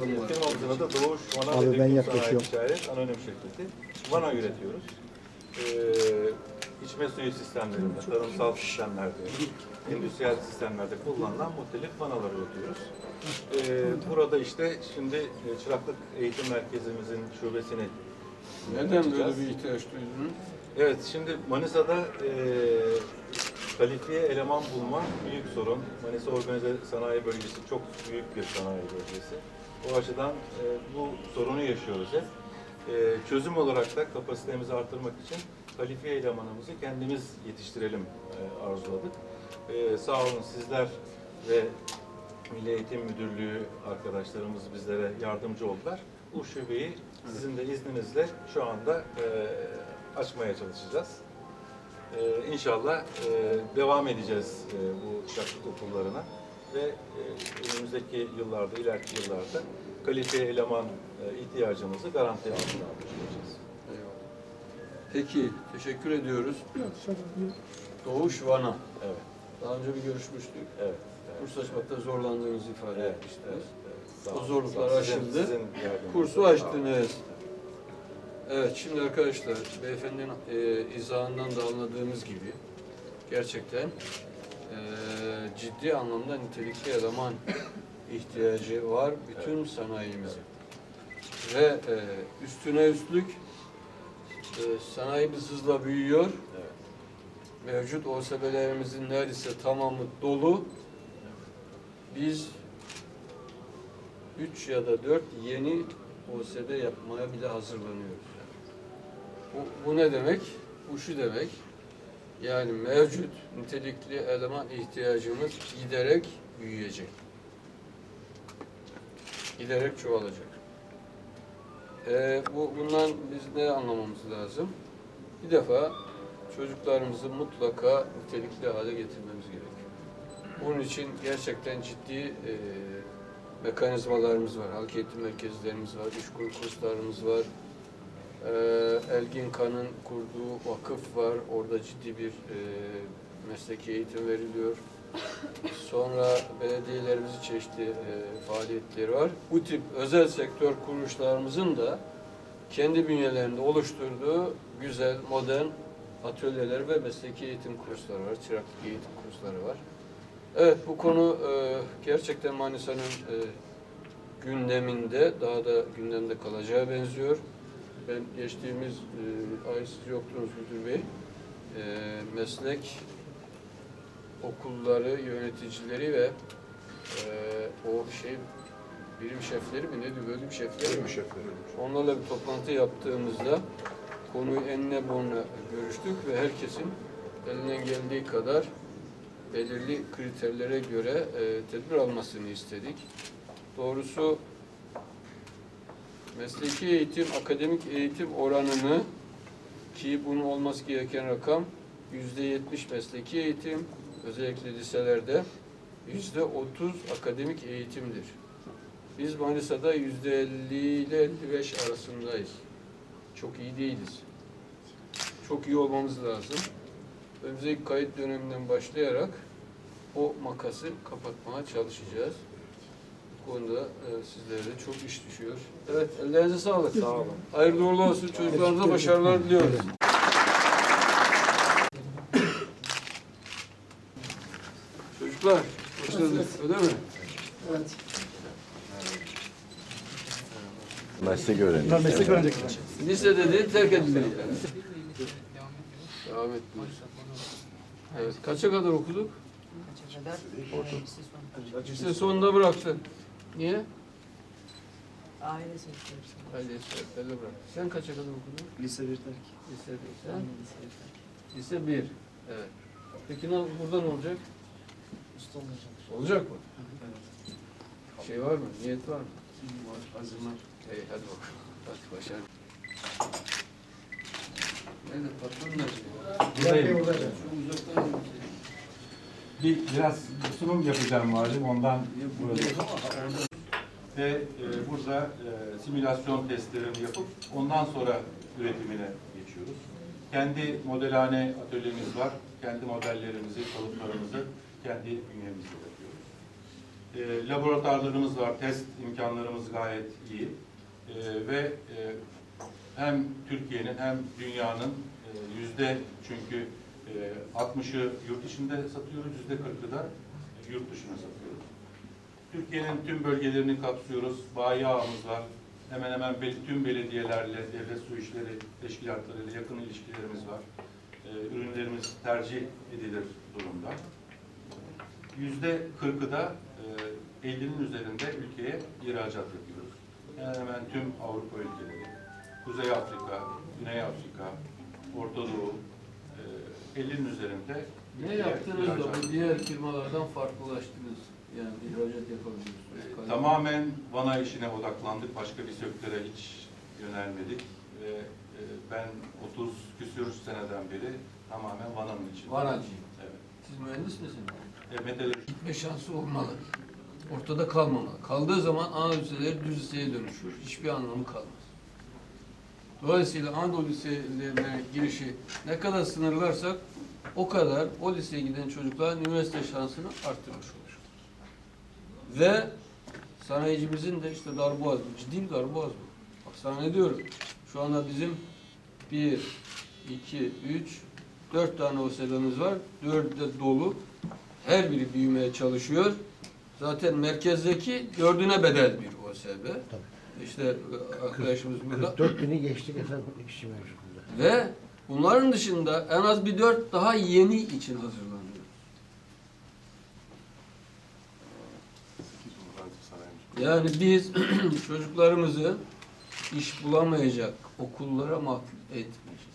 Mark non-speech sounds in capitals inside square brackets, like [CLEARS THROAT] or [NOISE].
bari. Firmamızın adı Doğuş Vana Abi ben yaklaşıyorum. Ticaret Anonim Şirketi. Vana üretiyoruz. Ee, içme suyu sistemlerinde, tarımsal sistemlerde, endüstriyel sistemlerde kullanılan muhtelif vanalar üretiyoruz. Ee, burada işte şimdi e, Çıraklık Eğitim Merkezimizin şubesini Neden böyle bir ihtiyaç duydunuz? Evet, şimdi Manisa'da e, kalifiye eleman bulma büyük sorun. Manisa Organize Sanayi Bölgesi çok büyük bir sanayi bölgesi. O açıdan e, bu sorunu yaşıyoruz hep. E, çözüm olarak da kapasitemizi artırmak için kalifiye elemanımızı kendimiz yetiştirelim e, arzuladık. E, sağ olun sizler ve Milli Eğitim Müdürlüğü arkadaşlarımız bizlere yardımcı oldular. Bu şubeyi sizin de izninizle şu anda e, açmaya çalışacağız. E, inşallah e, devam edeceğiz e, bu çıraklık okullarına ve e, önümüzdeki yıllarda, ileriki yıllarda kalifiye eleman e, ihtiyacımızı garanti altına almış olacağız. Eyvallah. Peki, teşekkür ediyoruz. Doğuş Vana. Evet, Daha önce bir görüşmüştük. evet. evet. Kurs açmakta zorlandığınızı ifade Evet, etmiştiniz. evet, evet. O zorluklar aşıldı. sizin. Kursu açtınız. Evet, şimdi arkadaşlar, beyefendinin e, izahından da anladığımız gibi gerçekten ciddi anlamda nitelikli eleman ihtiyacı var bütün sanayimizin. Ve e, üstüne üstlük e, sanayimiz hızla büyüyor. Mevcut OSB'lerimizin neredeyse tamamı dolu. Biz 3 ya da 4 yeni OSB yapmaya bile hazırlanıyoruz. Bu, bu ne demek? Bu şu demek. Yani mevcut nitelikli eleman ihtiyacımız giderek büyüyecek. Giderek çoğalacak. Ee, bu, bundan biz ne anlamamız lazım? Bir defa çocuklarımızı mutlaka nitelikli hale getirmemiz gerekiyor. Bunun için gerçekten ciddi e, mekanizmalarımız var. Halk eğitim merkezlerimiz var, iş kurslarımız var. E, Elgin Kan'ın kurduğu vakıf var. Orada ciddi bir e, mesleki eğitim veriliyor. Sonra belediyelerimizin çeşitli e, faaliyetleri var. Bu tip özel sektör kuruluşlarımızın da kendi bünyelerinde oluşturduğu güzel, modern atölyeler ve mesleki eğitim kursları var, çıraklık eğitim kursları var. Evet, bu konu e, gerçekten Manisa'nın e, gündeminde, daha da gündemde kalacağı benziyor. Ben geçtiğimiz e, ay siz yoktunuz müdür bey, e, meslek okulları yöneticileri ve e, o şey birim şefleri mi ne diyor bölüm şefleri mi? Onlarla bir toplantı yaptığımızda konuyu enine boyuna görüştük ve herkesin elinden geldiği kadar belirli kriterlere göre e, tedbir almasını istedik. Doğrusu mesleki eğitim, akademik eğitim oranını ki bunun olması gereken rakam yüzde yetmiş mesleki eğitim, özellikle liselerde yüzde otuz akademik eğitimdir. Biz Manisa'da yüzde elli ile 55 arasındayız. Çok iyi değiliz. Çok iyi olmamız lazım. Önümüzdeki kayıt döneminden başlayarak o makası kapatmaya çalışacağız. Bu konuda e, sizlere de çok iş düşüyor. Evet, ellerinize sağlık. Sağ olun. Hayırlı uğurlu olsun. Çocuklarınıza başarılar diliyoruz. Çocuklar, başladınız, öyle mi? Meslek öğrenci. Bunlar meslek öğrenecekler. Lisede de terk edilir yani. Devam etmiyoruz. Evet, kaça kadar okuduk? Lise sonunda bıraktı. Niye? Aile sektörü. Aile sebeplerle bıraktı. Sen kaça kadar okudun? Lise bir terk. Lise bir. Ben Sen? de lise terk. Lise bir. Evet. Peki ne, burada ne olacak? Usta olacağım. Olacak mı? Şey var mı? Niyet var mı? Azim var. İyi hadi bakalım. Hadi başarılı. Nerede patron nerede? Buradayım. Mı? Bir biraz sunum yapacağım malum ondan buradayım. Ve e, burada e, simülasyon testlerini yapıp ondan sonra üretimine geçiyoruz. Kendi modelhane atölyemiz var. Kendi modellerimizi, kalıplarımızı kendi bünyemizde yapıyoruz. E, laboratuvarlarımız var, test imkanlarımız gayet iyi. E, ve e, hem Türkiye'nin hem dünyanın e, yüzde çünkü 60'ı yurt içinde satıyoruz, yüzde 40'ı da yurt dışına satıyoruz. Türkiye'nin tüm bölgelerini kapsıyoruz. Bayi ağımız var. Hemen hemen tüm belediyelerle, devlet su işleri teşkilatlarıyla yakın ilişkilerimiz var. Ee, ürünlerimiz tercih edilir durumda. Yüzde kırkı da e, 50'nin üzerinde ülkeye ihracat yapıyoruz. Hemen hemen tüm Avrupa ülkeleri, Kuzey Afrika, Güney Afrika, Orta Doğu, e, 50'nin üzerinde Ne yaptınız da bu diğer firmalardan farklılaştınız? Yani ihracat yapabiliyorsunuz. E, Tamamen vana işine odaklandık. Başka bir sektöre hiç yönelmedik. Ve e, ben 30 küsür seneden beri tamamen vananın içinde. Vanacıyım. Evet. Siz mühendis misiniz? E, metalurji Gitme şansı olmalı. Ortada kalmamalı. Kaldığı zaman Anadolu liseleri düz liseye dönüşür. Hiçbir anlamı kalmaz. Dolayısıyla Anadolu liselerine girişi ne kadar sınırlarsak o kadar o liseye giden çocuklar üniversite şansını arttırmış olur. Ve sanayicimizin de işte darboğaz, ciddi bir darboğaz bu. Bak sana ne diyorum, şu anda bizim bir, iki, üç, dört tane OSED'miz var. Dördü de dolu. Her biri büyümeye çalışıyor. Zaten merkezdeki dördüne bedel bir OSB işte e, arkadaşımız burada. 44 bini geçtik efendim işçi mevcudunda. Ve bunların dışında en az bir dört daha yeni için hazırlanıyor. Yani biz [CLEARS THROAT] çocuklarımızı iş bulamayacak okullara mahkum etmeyeceğiz.